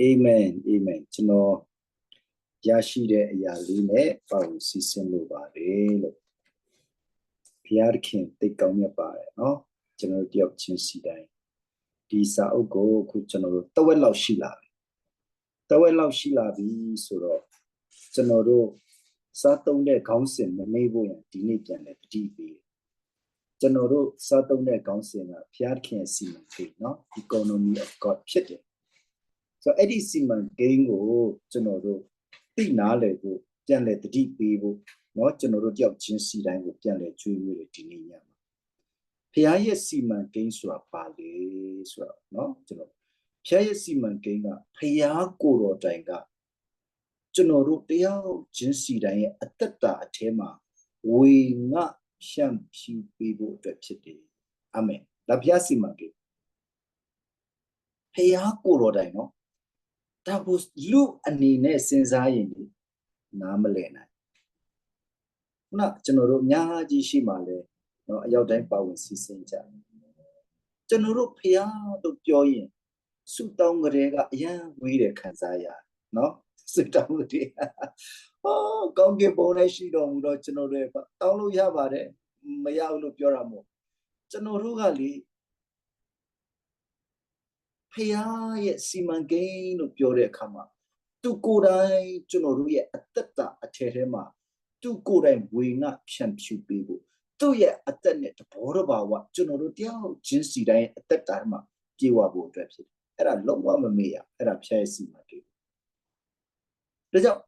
အာမင်အာမင်ကျွန်တော်ရရှိတဲ့အရာလေးနဲ့ပါဝင်စီစဉ်လို့ပါတယ်လို့ဘုရားသခင်တိတ်ကောင်းမြတ်ပါတယ်เนาะကျွန်တော်တို့တယောက်ချင်းစီတိုင်းဒီစာအုပ်ကိုအခုကျွန်တော်တို့တဝက်လောက်ရှိလာပြီတဝက်လောက်ရှိလာပြီဆိုတော့ကျွန်တော်တို့စားသုံးတဲ့ခေါင်းစဉ်မမေ့ဖို့ရန်ဒီနေ့ပြန်လဲပတိပေးကျွန်တော်တို့စားသုံးတဲ့ခေါင်းစဉ်ကဘုရားသခင်စီမံကိန်းเนาะ economy of god ဖြစ်တယ် ဆိုတော့အဲ့ဒီစီမံကိန်းကိုကျွန်တော်တို့သိနာလေဖို့ပြန်လဲတတိပေးဖို့เนาะကျွန်တော်တို့တယောက်ချင်းစီတိုင်းကိုပြန်လဲကျွေးမွေးတယ်ဒီနေ့ညမှာဖခင်ရဲ့စီမံကိန်းဆိုတာပါလေဆိုတော့เนาะကျွန်တော်ဖခင်ရဲ့စီမံကိန်းကဖခင်ကိုယ်တော်တိုင်ကကျွန်တော်တို့တယောက်ချင်းစီတိုင်းရဲ့အသက်တာအထဲမှာဝေငှဖြန့်ဖြူပေးဖို့အတွက်ဖြစ်တယ်အာမင်ဒါဖခင်စီမံကိန်းဖခင်ကိုယ်တော်တိုင်เนาะ ဒါကိုလူအနေနဲ့စဉ်းစားရင်နားမလည်နိုင်ခုနကျွန်တော်တို့အများကြီးရှိမှလဲเนาะအရောက်တိုင်းပါဝင်စီစဉ်ကြကျွန်တော်တို့ဖျားတို့ပြောရင်ဆုတောင်းကြတဲ့ကအရန်ဝေးတယ်ခံစားရเนาะဆုတောင်းကြတဲ့ဟောကောင်းကင်ဘုံနဲ့ရှိတော်မူတော့ကျွန်တော်တို့တောင်းလို့ရပါတယ်မရဘူးလို့ပြောတာမဟုတ်ကျွန်တော်တို့ကလေ ဖះရဲ့စီမံကိန်းလို့ပြောတဲ့အခါမှာသူကိုယ်တိုင်ကျွန်တော်တို့ရဲ့အသက်တာအထည်ထဲမှာသူကိုယ်တိုင်ဝေငှဖြန့်ဖြူပေးဖို့သူ့ရဲ့အသက်နဲ့တဘောတဘာဝကျွန်တော်တို့တယောက်ချင်းစီတိုင်းအသက်တာမှာပြေဝဖို့အတွက်ဖြစ်တယ်အဲ့ဒါလုံးဝမမေ့ရအဲ့ဒါဖះရဲ့စီမံကိန်းဒါကြောင့်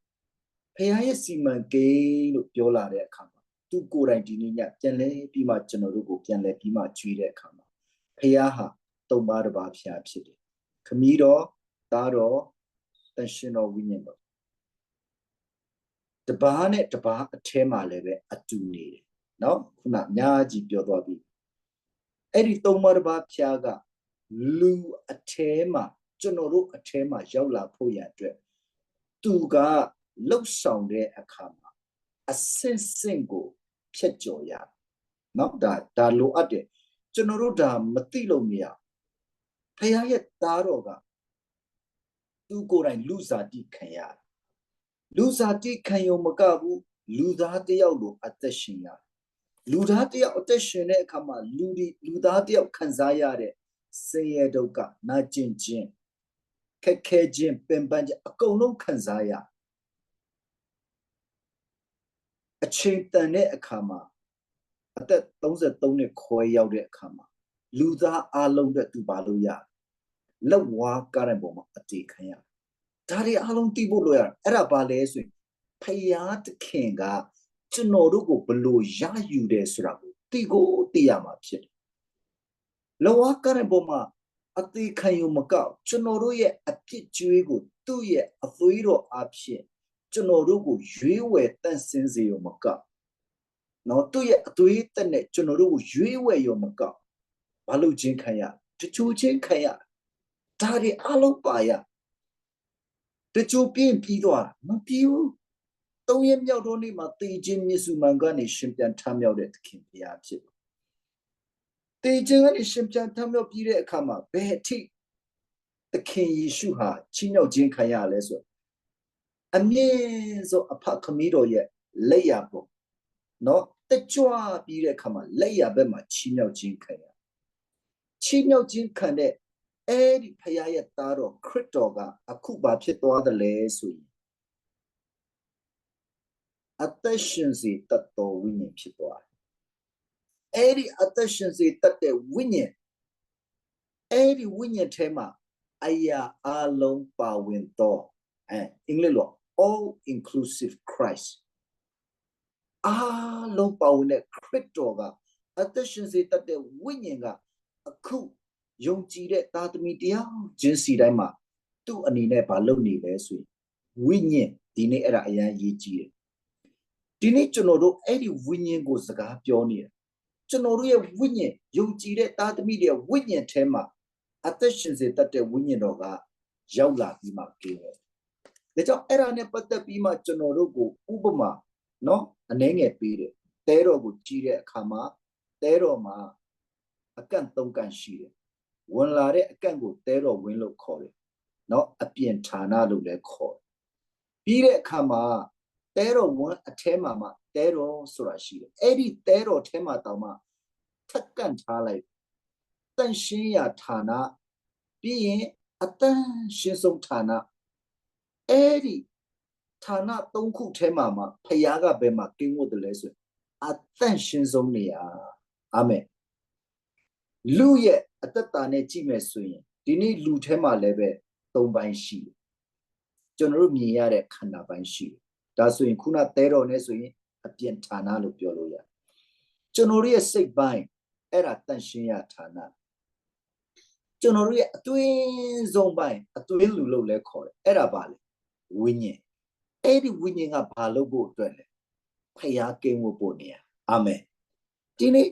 ဖះရဲ့စီမံကိန်းလို့ပြောလာတဲ့အခါမှာသူကိုယ်တိုင်ဒီနေ့ညပြန်လဲပြီးမှကျွန်တော်တို့ကိုပြန်လဲပြီးမှကြွေးတဲ့အခါမှာဖះဟာသုံးပါးတစ်ပါးဖះဖြစ်တယ် ခမီးတော်သားတော်တန်ရှင်တော်ဝိညာဉ်တော်တပားနဲ့တပားအထဲမှာလည်းပဲအတူနေတယ်နော်ခုနအများကြီးပြောသွားပြီအဲ့ဒီသုံးပါးတပားဖျားကလူအထဲမှာကျွန်တော်တို့အထဲမှာရောက်လာဖို့ရအတွက်သူကလှုပ်ဆောင်တဲ့အခါမှာအစင်စင်ကိုဖြတ်ကျော်ရနော်ဒါဒါလိုအပ်တယ်ကျွန်တော်တို့ဒါမသိလို့မရ ဖခင်ရဲ့သားတော်ကသူကိုယ်တိုင်လူစားတိခံရလူစားတိခံရုံမကဘူးလူသားတယောက်လိုအသက်ရှင်ရလူသားတယောက်အသက်ရှင်တဲ့အခါမှာလူဒီလူသားတယောက်ခံစားရတဲ့ဆင်းရဲဒုက္ခနာကျင်ခြင်းခက်ခဲခြင်းပင်ပန်းခြင်းအကုန်လုံးခံစားရအချိန်တန်တဲ့အခါမှာအသက်33နှစ်ခွဲရောက်တဲ့အခါမှာလူသားအလုံးအတွက်သူပါလို့ရ လက်ဝါးကားတဲ့ပုံမှာအတေခံရဒါတွေအလုံးသိဖို့လိုရအဲ့ဒါဘာလဲဆိုရင်ဖယားသခင်ကကျွန်တော်တို့ကိုဘလို့ရယူတယ်ဆိုတာကိုသိကိုသိရမှာဖြစ်တယ်လက်ဝါးကားတဲ့ပုံမှာအသေးခံယူမကောက်ကျွန်တော်တို့ရဲ့အပြစ်ကြွေးကိုသူ့ရဲ့အသွေးတော်အဖြစ်ကျွန်တော်တို့ကိုရွေးဝယ်တန့်စင်စေရောမကောက်နော်သူ့ရဲ့အသွေးတက်နဲ့ကျွန်တော်တို့ကိုရွေးဝယ်ရောမကောက်ဘာလို့ချင်းခံရတချို့ချင်းခံရ ဒါတွေအလုံးပါရတချို့ပြင်းပြီးသွားမပြီးဘူးသုံးရမြောက်တော့နေ့မှာတေခြင်းမြစ်စုမှန်ကနေရှင်ပြန်ထမြောက်တဲ့သခင်ဘုရားဖြစ်တေခြင်းကနေရှင်ပြန်ထမြောက်ပြီးတဲ့အခါမှာဘယ်အထိသခင်ယေရှုဟာချီးမြှောက်ခြင်းခံရလဲဆိုအမြင့်ဆုံးအဖခမီးတော်ရဲ့လက်ရပုံနော်တကြွပြီးတဲ့အခါမှာလက်ရဘက်မှာချီးမြှောက်ခြင်းခံရချီးမြှောက်ခြင်းခံတဲ့ အဲ့ဒီဖခင်ရဲ့သားတော်ခရစ်တော်ကအခုဘာဖြစ်သွားတယ်လဲဆိုရင်အသက်ရှင်စေတတ်တော်ဝိညာဉ်ဖြစ်သွားတယ်အဲ့ဒီအသက်ရှင်စေတတ်တဲ့ဝိညာဉ်အဲ့ဒီဝိညာဉ်ထဲမှာအရာအလုံးပါဝင်တော့အဲအင်္ဂလိပ်လို all inclusive Christ အားလုံးပါဝင်တဲ့ခရစ်တော်ကအသက်ရှင်စေတတ်တဲ့ဝိညာဉ်ကအခု ယုံကြည်တဲ့သားသမီးတရားချင်းစီတိုင်းမှာသူ့အနေနဲ့ဘာလုပ်နေလဲဆိုရင်ဝိညာဉ်ဒီနေ့အဲ့ဒါအရင်ရေးကြည့်တယ်ဒီနေ့ကျွန်တော်တို့အဲ့ဒီဝိညာဉ်ကိုစကားပြောနေတယ်ကျွန်တော်တို့ရဲ့ဝိညာဉ်ယုံကြည်တဲ့သားသမီးတွေဝိညာဉ်ထဲမှာအသက်ရှင်စေတတ်တဲ့ဝိညာဉ်တော်ကရောက်လာပြီးမှကင်းတယ်ဒါကြောင့်အဲ့ဒါနဲ့ပတ်သက်ပြီးမှကျွန်တော်တို့ကိုဥပမာနော်အနှဲငယ်ပေးတယ်တဲတော်ကိုကြည့်တဲ့အခါမှာတဲတော်မှာအကန့်၃ကန့်ရှိတယ် ဝင်လာတဲ့အကန့်ကိုတဲတော်ဝင်းလို့ခေါ်တယ်။နော်အပြင်ဌာနလို့လည်းခေါ်တယ်။ပြီးတဲ့အခါမှာတဲတော်ဝင်းအထဲမှာမှတဲတော်ဆိုတာရှိတယ်။အဲ့ဒီတဲတော်ထဲမှာတောင်မှထက်ကန့်ထားလိုက်တန့်ရှင်းရာဌာနပြီးရင်အတန့်ရှင်းဆုံးဌာနအဲ့ဒီဌာန၃ခုထဲမှာမှဖယားကဘယ်မှာကင်းဝတ်တယ်လဲဆိုအတန့်ရှင်းဆုံးနေရာအာမင်လူရဲ့ အတ္တတာနဲ့ကြည့်မယ်ဆိုရင်ဒီနေ့လူထဲမှာလည်းပဲ၃ပိုင်းရှိတယ်ကျွန်တော်တို့မြင်ရတဲ့ခန္ဓာပိုင်းရှိတယ်ဒါဆိုရင်ခုနသဲတော်နဲ့ဆိုရင်အပြင်ဌာနလို့ပြောလို့ရတယ်ကျွန်တော်တို့ရဲ့စိတ်ပိုင်းအဲ့ဒါတန်ရှင်းရဌာနကျွန်တော်တို့ရဲ့အတွင်းဆုံးပိုင်းအတွင်းလူလို့လည်းခေါ်တယ်အဲ့ဒါပါလေဝိညာဉ်အဲ့ဒီဝိညာဉ်ကဘာလို့ဖို့အတွက်လဲဖျားကင်းဖို့ပို့နေရအာမင်ဒီနေ့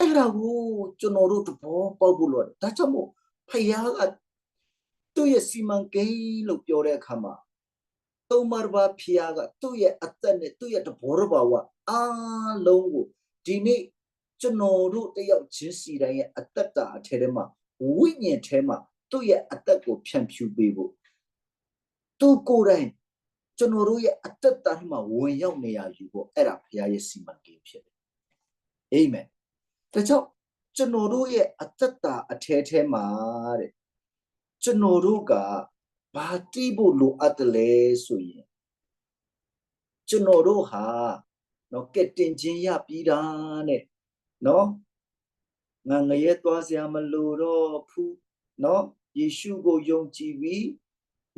အဲ့ဒါကိုကျွန်တော်တို့တဘောပေါက်ဖို့လို့ဒါကြောင့်မို့ဖျားကသူ့ရဲ့စီမံကိန်းလို့ပြောတဲ့အခါမှာသုံးမဘာဖျားကသူ့ရဲ့အသက်နဲ့သူ့ရဲ့တဘောတဘာဝအားလုံးကိုဒီနေ့ကျွန်တော်တို့တယောက်ချင်းစီတိုင်းရဲ့အသက်တာအထဲထဲမှာဝိညာဉ်ထဲမှာသူ့ရဲ့အသက်ကိုဖြန့်ဖြူးပေးဖို့သူကိုယ်တိုင်ကျွန်တော်တို့ရဲ့အသက်တာထဲမှာဝင်ရောက်နေရယူဖို့အဲ့ဒါဘုရားရဲ့စီမံကိန်းဖြစ်တယ်အာမင် ဒါကြောင့်ကျွန်တော်တို့ရဲ့အသက်တာအထဲထဲမှာတဲ့ကျွန်တော်တို့ကဘာတိဖို့လိုအပ်တယ်လဲဆိုရင်ကျွန်တော်တို့ဟာနော်ကက်တင်ချင်းရပြီးတာနဲ့နော်ငါငရဲသွားစရာမလိုတော့ဘူးနော်ယေရှုကိုယုံကြည်ပြီး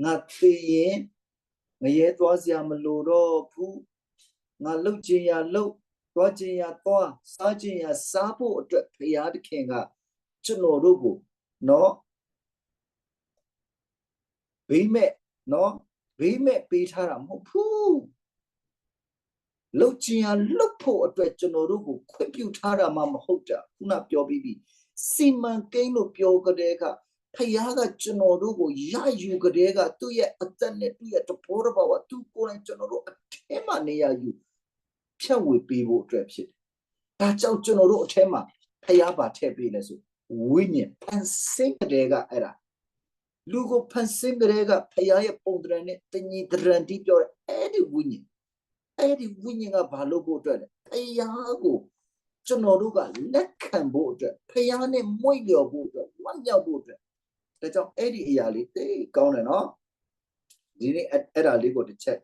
ငါသိရင်ငရဲသွားစရာမလိုတော့ဘူးငါလှုပ်ခြင်းရလှုပ် သွားခြင်းရသွားစားခြင်းရစားဖို့အတွက်ဖရာသခင်ကကျွန်တော်တို့ကိုနော်ဘေးမဲ့နော်ဘေးမဲ့ပေးထားတာမဟုတ်ဘူးလှုပ်ခြင်းရလှုပ်ဖို့အတွက်ကျွန်တော်တို့ကိုခွင့်ပြုထားတာမှမဟုတ်တာခုနပြောပြီးပြီစီမံကိန်းလို့ပြောကြတဲ့ကဖခင်ကကျွန်တော်တို့ကိုရယူကြတဲ့ကသူ့ရဲ့အသက်နဲ့သူ့ရဲ့တဘောတဘာဝသူကိုယ်တိုင်ကျွန်တော်တို့အထဲမှာနေရယူ ဖြတ်ဝေပေးဖို့အတွက်ဖြစ်တယ်။ဒါကြောင့်ကျွန်တော်တို့အထဲမှာဖခင်ပါထည့်ပေးလဲဆိုဝိညာဉ်ဖန်ဆင်းကြတဲ့ကအဲ့ဒါလူကိုဖန်ဆင်းကြတဲ့ကဖခင်ရဲ့ပုံတရံနဲ့တညီတရံတီးပြောတဲ့အဲ့ဒီဝိညာဉ်အဲ့ဒီဝိညာဉ်ကဘာလို့ဖို့အတွက်လဲဖခင်ကိုကျွန်တော်တို့ကလက်ခံဖို့အတွက်ဖခင်နဲ့မွေ့လျော်ဖို့အတွက်ဝမ်းမြောက်ဖို့အတွက်ဒါကြောင့်အဲ့ဒီအရာလေးတိတ်ကောင်းတယ်နော်ဒီနေ့အဲ့ဒါလေးကိုတစ်ချက်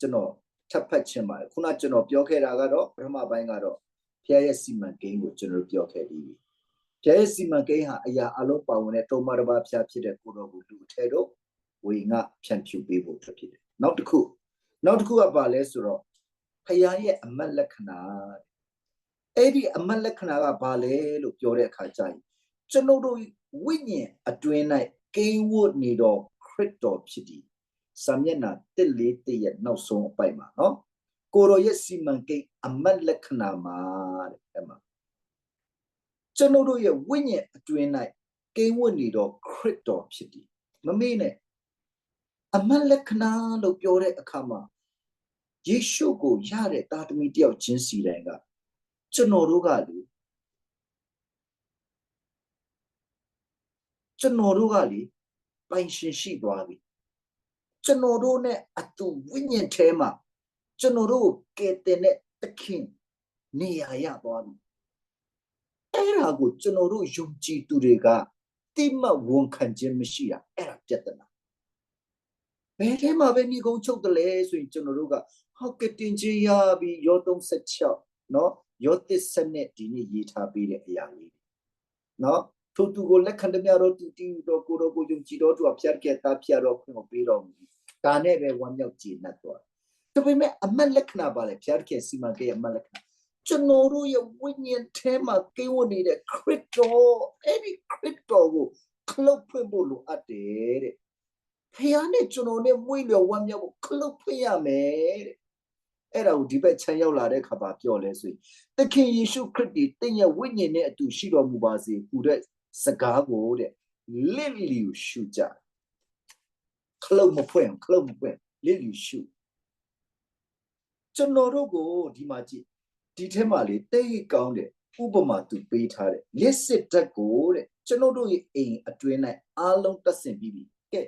ကျွန်တော် ထပ်ဖတ်ချင်ပါတယ်ခုနကျွန်တော်ပြောခဲ့တာကတော့ပထမပိုင်းကတော့ဖျားရဲ့စီမံကိန်းကိုကျွန်တော်ပြောခဲ့ပြီးပြီဖျားရဲ့စီမံကိန်းဟာအရာအလုံးပါဝင်တဲ့တုံးမတစ်ပါးဖျားဖြစ်တဲ့ကိုတော်ကိုလူထဲတော့ဝေငါဖြန့်ဖြူပေးဖို့ဖြစ်တယ်နောက်တစ်ခုနောက်တစ်ခုကပါလဲဆိုတော့ဖျားရဲ့အမတ်လက္ခဏာအဲ့ဒီအမတ်လက္ခဏာကဘာလဲလို့ပြောတဲ့အခါကျရင်ကျွန်တော်တို့ဝိညာဉ်အတွင်း၌ကိန်းဝတ်နေတော့ခရစ်တော်ဖြစ်သည် စာမျက်နှာ1လေးတရဲ့နောက်ဆုံးအပိုက်မှာနော်ကိုရောရဲ့စီမံကိန်းအမတ်လက္ခဏာမှာတဲ့အဲ့မှာကျွန်တော်တို့ရဲ့ဝိညာဉ်အတွင်း၌ကိန်းဝတ်နေတော့ခရစ်တော်ဖြစ်သည်မမေ့နဲ့အမတ်လက္ခဏာလို့ပြောတဲ့အခါမှာယေရှုကိုရတဲ့တာသမီတယောက်ချင်းစီတိုင်းကကျွန်တော်တို့ကလေကျွန်တော်တို့ကလေပိုင်ရှင်ရှိသွားပြီ ကျွန်တော်တို့ ਨੇ အတူဝိညာဉ်ထဲမှာကျွန်တော်တို့ကဲတဲ့နဲ့တခင်နေရာရသွားပြီအဲ့ဒါကိုကျွန်တော်တို့ယုံကြည်သူတွေကတိမဝန်ခံခြင်းမရှိတာအဲ့ဒါပြဿနာဘယ်ထဲမှာပဲညီကုန်းချုပ်တယ်လဲဆိုရင်ကျွန်တော်တို့ကဟောကတင်ချရပြီးရော36เนาะရောသစ်စနစ်ဒီနေ့ရေးထားပေးတဲ့အရာလေးเนาะ ထိုသူကိုလက်ခံတမျှတော့တူတီတော့ကိုတော့ကိုယုံကြည်တော့သူအဖျက်ခဲ့တာဖျက်တော့ခွင့်ကိုပေးတော်မူဒါနဲ့ပဲဝမ်းမြောက်ကြည်နပ်သွားဒါပေမဲ့အမတ်လက္ခဏာပါလေဖျက်ခဲ့စီမံကိန်းအမတ်လက္ခဏာကျွန်တော်တို့ရဲ့ဝိညာဉ်ထဲမှာကိန်းဝနေတဲ့ခရစ်တော်အဲ့ဒီခရစ်တော်ကိုခလုတ်ဖွင့်ဖို့လိုအပ်တယ်တဲ့ဖခင်နဲ့ကျွန်တော်နဲ့မွေးလျော်ဝမ်းမြောက်ဖို့ခလုတ်ဖွင့်ရမယ်တဲ့အဲ့ဒါကိုဒီဘက်ချမ်းရောက်လာတဲ့ခါပါပြောလဲဆိုရင်သခင်ယေရှုခရစ်ဒီတင့်ရဲ့ဝိညာဉ်နဲ့အတူရှိတော်မူပါစေဟူတဲ့ စကားကိုတဲ့လစ်လျူရှုကြခလုတ်မဖွင့်ခလုတ်မဖွင့်လစ်လျူရှုကျွန်တော်တို့ကိုဒီမှာကြည့်ဒီထဲမှာလေတိတ်ကောင်းတယ်ဥပမာသူပေးထားတယ်လစ်စစ်တက်ကိုတဲ့ကျွန်တော်တို့ရဲ့အိမ်အတွင်း၌အားလုံးတက်ဆင်ပြီးပြီကဲ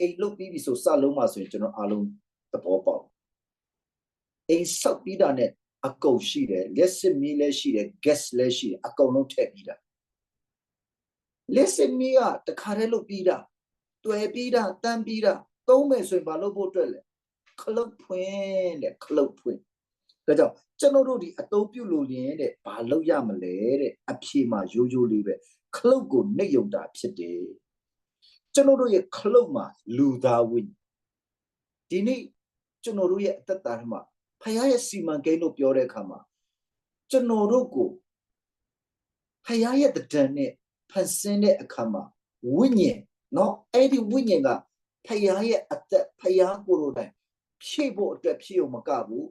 အိမ်လုတ်ပြီးပြီဆိုစလုံးမှာဆိုရင်ကျွန်တော်အားလုံးသဘောပေါက်အိမ်ဆောက်ပြီးတာနဲ့အကုန်ရှိတယ်လက်စစ်မီးလည်းရှိတယ် gas လည်းရှိတယ်အကုန်လုံးထည့်ပြီးတာ လက်စစ်မီးကတခါတည်းလုတ်ပြီးတာတွယ်ပြီးတာတန်းပြီးတာသုံးမယ်ဆိုရင်ဘာလုပ်ဖို့အတွက်လဲခလုတ်ဖွင့်တဲ့ခလုတ်ဖွင့်ဒါကြောင့်ကျွန်တော်တို့ဒီအတုံးပြုလို့ရင်တဲ့ဘာလုပ်ရမလဲတဲ့အဖြေမှာရိုးရိုးလေးပဲခလုတ်ကိုနှိပ်ယုံတာဖြစ်တယ်ကျွန်တော်တို့ရဲ့ခလုတ်မှာလူသားဝိညာဉ်ဒီနေ့ကျွန်တော်တို့ရဲ့အသက်တာထဲမှာဖခင်ရဲ့စီမံကိန်းလို့ပြောတဲ့အခါမှာကျွန်တော်တို့ကိုဖခင်ရဲ့တဒံနဲ့ ဖန်ဆင်းတဲ့အခါမှာဝိညာဉ်เนาะအဲ့ဒီဝိညာဉ်ကဖခင်ရဲ့အသက်ဖခင်ကိုယ်တော်တိုင်ဖြည့်ဖို့အတွက်ဖြည့်အောင်မကဘူး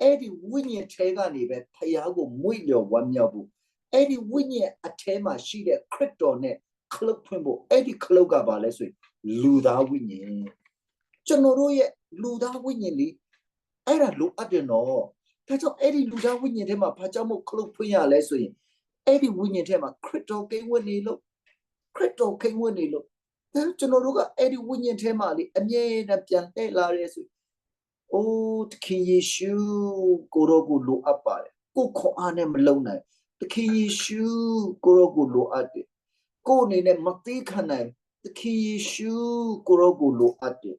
အဲ့ဒီဝိညာဉ်ထဲကနေပဲဖခင်ကိုမွေ့လျော်ဝမ်းမြောက်ဖို့အဲ့ဒီဝိညာဉ်အထဲမှာရှိတဲ့ခရစ်တော်နဲ့ခလုတ်ဖွင့်ဖို့အဲ့ဒီခလုတ်ကပါလဲဆိုရင်လူသားဝိညာဉ်ကျွန်တော်တို့ရဲ့လူသားဝိညာဉ်လေးအဲ့ဒါလိုအပ်တယ်နော်ဒါကြောင့်အဲ့ဒီလူသားဝိညာဉ်ထဲမှာဘာကြောင့်မို့ခလုတ်ဖွင့်ရလဲဆိုရင် အဲ့ဒီဝိညာဉ်ထဲမှာခရစ်တော်ကိန်းဝင်နေလို့ခရစ်တော်ကိန်းဝင်နေလို့ဒါကျွန်တော်တို့ကအဲ့ဒီဝိညာဉ်ထဲမှာလေအမြဲတမ်းပြန်လှည့်လာရဲဆိုအိုးတခင်ယေရှုကိုရောကိုလိုအပ်ပါတယ်ကိုခွန်အားနဲ့မလုံနိုင်တခင်ယေရှုကိုရောကိုလိုအပ်တယ်ကိုအနေနဲ့မသိခံနိုင်တခင်ယေရှုကိုရောကိုလိုအပ်တယ်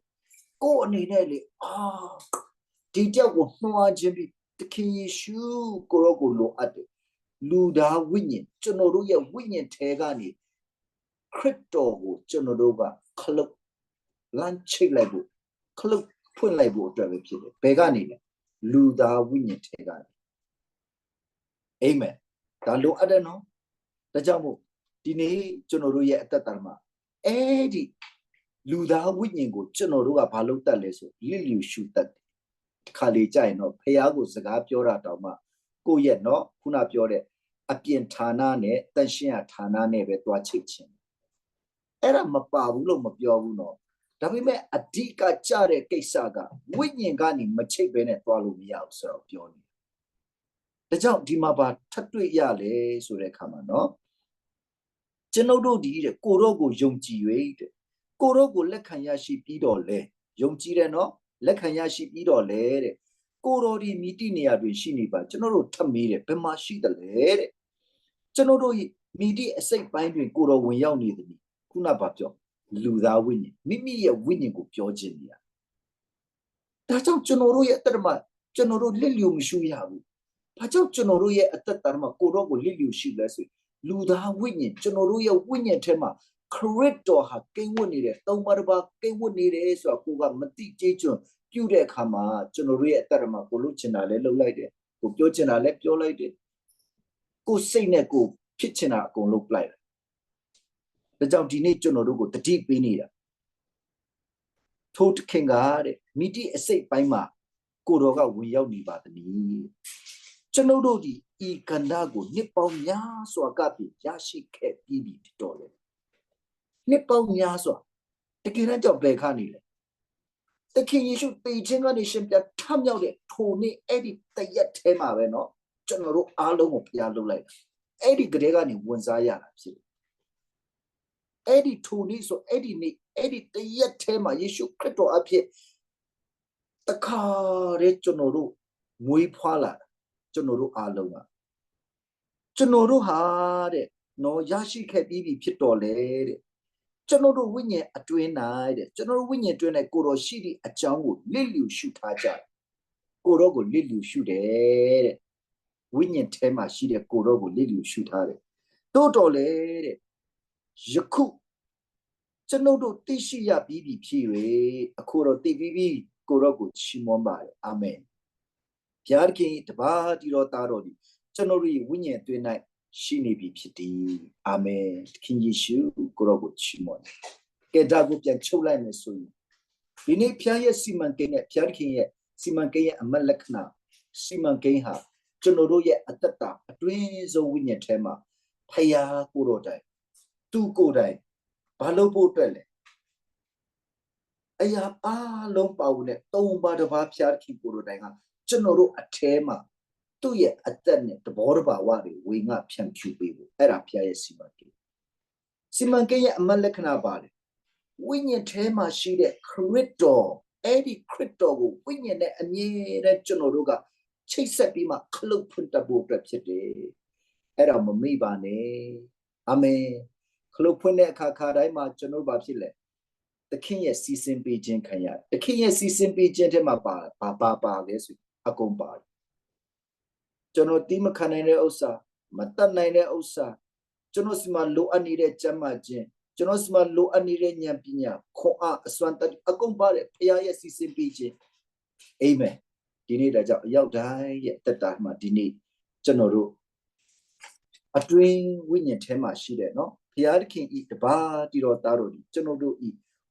ကိုအနေနဲ့လေအာဒီကြောက်ကိုနှွားခြင်းပြီးတခင်ယေရှုကိုရောကိုလိုအပ်တယ် လူသားဝိညာဉ်ကျွန်တော်တို့ရဲ့ဝိညာဉ်ထဲကနေခရစ်တော်ကိုကျွန်တော်တို့ကခလုတ်လမ်းချိတ်လိုက်ဖို့ခလုတ်ဖွင့်လိုက်ဖို့အတွက်ပဲဖြစ်တယ်ဘယ်ကနေလဲလူသားဝိညာဉ်ထဲကနေအာမင်ဒါလိုအပ်တယ်နော်ဒါကြောင့်မို့ဒီနေ့ကျွန်တော်တို့ရဲ့အသက်တာမှာအဲ့ဒီလူသားဝိညာဉ်ကိုကျွန်တော်တို့ကဘာလို့တတ်လဲဆိုလစ်လျူရှုတတ်တယ်ခါလေကြရင်တော့ဖះကိုစကားပြောတာတောင်မှ ကိုယ့်ရဲ့เนาะခုနပြောတဲ့အပြင်ဌာနနဲ့တန်ရှင်းရဌာနနဲ့ပဲတွားချိတ်ခြင်းအဲ့ဒါမပါဘူးလို့မပြောဘူးเนาะဒါပေမဲ့အဓိကကြတဲ့ကိစ္စကဝိညာဉ်ကနေမချိတ်ဘဲနဲ့တွားလို့မရဘူးဆိုတော့ပြောနေဒါကြောင့်ဒီမှာပါထပ်တွေ့ရလေဆိုတဲ့အခါမှာเนาะကျွန်ုပ်တို့ဒီတဲ့ကိုတော့ကိုယုံကြည်၍တဲ့ကိုတော့ကိုလက်ခံရရှိပြီးတော့လေယုံကြည်တယ်เนาะလက်ခံရရှိပြီးတော့လေတဲ့ ကိုတော်ဒီမိတိနေရာတွင်ရှိနေပါကျွန်တော်တို့ထပ်မေးတယ်ဘယ်မှာရှိတယ်လဲတဲ့ကျွန်တော်တို့မိတိအစိတ်ပိုင်းတွင်ကိုတော်ဝင်ရောက်နေသည်ခုနပါပြောလူသားဝိညာဉ်မိမိရဲ့ဝိညာဉ်ကိုပြောခြင်းနေရဒါကြောင့်ကျွန်တော်တို့ရဲ့အတ္တမှာကျွန်တော်တို့လစ်လျူမရှုရဘူးဘာကြောင့်ကျွန်တော်တို့ရဲ့အတ္တတာမှာကိုတော်ကိုလစ်လျူရှိလဲဆိုလူသားဝိညာဉ်ကျွန်တော်တို့ရဲ့ဝိညာဉ်ထဲမှာခရစ်တော်ဟာကိန်းဝတ်နေတယ်သုံးပါးတစ်ပါးကိန်းဝတ်နေတယ်ဆိုတာကိုကမတိကျေးကျွန်း ပြုတဲ့အခါမှာကျွန်တော်တို့ရဲ့အတ္တမှာကိုလို့ချင်တာလဲလုပ်လိုက်တယ်ကိုပြောချင်တာလဲပြောလိုက်တယ်ကိုစိတ်နဲ့ကိုဖြစ်ချင်တာအကုန်လုပ်လိုက်တယ်ဒါကြောင့်ဒီနေ့ကျွန်တော်တို့ကိုတတိပေးနေတာထိုးခင်ကတဲ့မိတိအစိတ်ပိုင်းမှာကိုတော်ကဝင်ရောက်နေပါသည်ကျွန်တော်တို့ဒီဤကန္တာကိုနှစ်ပေါင်းများစွာကပြရရှိခဲ့ပြီးပြီတော်လေနှစ်ပေါင်းများစွာတကယ်တမ်းကြောင့်ဘယ်ခါနေလဲ သခင်ယေရှုတေခြင်းကနေရှင်ပြထမြောက်တဲ့ထိုနေ့အဲ့ဒီတရက်ထဲမှာပဲเนาะကျွန်တော်တို့အားလုံးကိုဖျားလုပ်လိုက်အဲ့ဒီကလေးကနေဝင်စားရတာဖြစ်တယ်အဲ့ဒီထိုနေ့ဆိုအဲ့ဒီနေ့အဲ့ဒီတရက်ထဲမှာယေရှုခရစ်တော်အဖြစ်တခါတည်းကျွန်တော်တို့မွေးဖွားလာကျွန်တော်တို့အားလုံးကကျွန်တော်တို့ဟာတဲ့နော်ရရှိခဲ့ပြီးပြီဖြစ်တော်လေတဲ့ ကျွန်တော်တို့ဝိညာဉ်အတွင်း၌တဲ့ကျွန်တော်တို့ဝိညာဉ်အတွင်း၌ကိုတော်ရှိသည့်အကြောင်းကိုလစ်လျူရှုထားကြတယ်ကိုတော်ကိုလစ်လျူရှုတယ်တဲ့ဝိညာဉ်ထဲမှာရှိတဲ့ကိုတော်ကိုလစ်လျူရှုထားတယ်တိုးတော်လေတဲ့ယခုကျွန်ုပ်တို့သိရှိရပြီးပြီဖြစ်၍အခုတော့သိပြီးပြီကိုတော်ကိုချီးမွမ်းပါတယ်အာမင်ဘုရားခင်တပါးတီတော်သားတော်ဒီကျွန်တော်တို့ရဲ့ဝိညာဉ်အတွင်း၌ ရှိနေပြီဖြစ်သည်အာမင်ခင်ယေရှုကိုရောကိုချီးမွမ်းကဲဒါကိုပြန်ချုပ်လိုက်မယ်ဆိုရင်ဒီနေ့ဖျားရဲ့စီမံကိန်းနဲ့ဖျားခင်ရဲ့စီမံကိန်းရဲ့အမတ်လက္ခဏာစီမံကိန်းဟာကျွန်တော်တို့ရဲ့အတ္တတာအတွင်းဆုံးဝိညာဉ်ထဲမှာဖျားကိုတော်တိုင်သူ့ကိုယ်တိုင်ဘာလို့ဖို့အတွက်လဲအရာအလုံးပါဝင်တဲ့သုံးပါးတစ်ပါးဖျားခင်ကိုတော်တိုင်ကကျွန်တော်တို့အထဲမှာ သူ့ရဲ့အသက်နဲ့တဘောတဘာဝတွေဝေငှဖြန့်ဖြူပေးဖို့အဲ့ဒါဖျားရဲ့စီမံကိန်းစီမံကိန်းရဲ့အမတ်လက္ခဏာပါလေဝိညာဉ်ထဲမှာရှိတဲ့ခရစ်တော်အဲ့ဒီခရစ်တော်ကိုဝိညာဉ်နဲ့အမြဲတမ်းကျွန်တော်တို့ကချိတ်ဆက်ပြီးမှခလုတ်ဖွင့်တတ်ဖို့အတွက်ဖြစ်တယ်အဲ့တော့မမေ့ပါနဲ့အာမင်ခလုတ်ဖွင့်တဲ့အခါခါတိုင်းမှာကျွန်တော်တို့ဘာဖြစ်လဲသခင်ရဲ့စီစဉ်ပေးခြင်းခံရသခင်ရဲ့စီစဉ်ပေးခြင်းထဲမှာပါပါပါပါလဲဆိုအကုန်ပါတယ် ကျွန်တော်တီးမခံနိုင်တဲ့ဥစ္စာမတတ်နိုင်တဲ့ဥစ္စာကျွန်တော်စီမှာလိုအပ်နေတဲ့ကြမ်းမှခြင်းကျွန်တော်စီမှာလိုအပ်နေတဲ့ဉာဏ်ပညာခွန်အားအစွမ်းတတ်အကုန်ပါတယ်ဖရာရဲ့စီစဉ်ပေးခြင်းအာမင်ဒီနေ့ဒါကြောင့်အရောက်တိုင်းရဲ့တက်တာမှာဒီနေ့ကျွန်တော်တို့အတွင်းဝိညာဉ်ထဲမှာရှိတယ်နော်ဘုရားသခင်ဤတပါတိတော်သားတော်ဒီကျွန်တော်တို့ဤ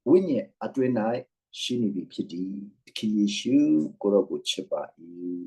ဝိညာဉ်အတွင်း၌ရှိနေပြီဖြစ်သည်သခင်ယေရှုကိုရောကိုချစ်ပါ၏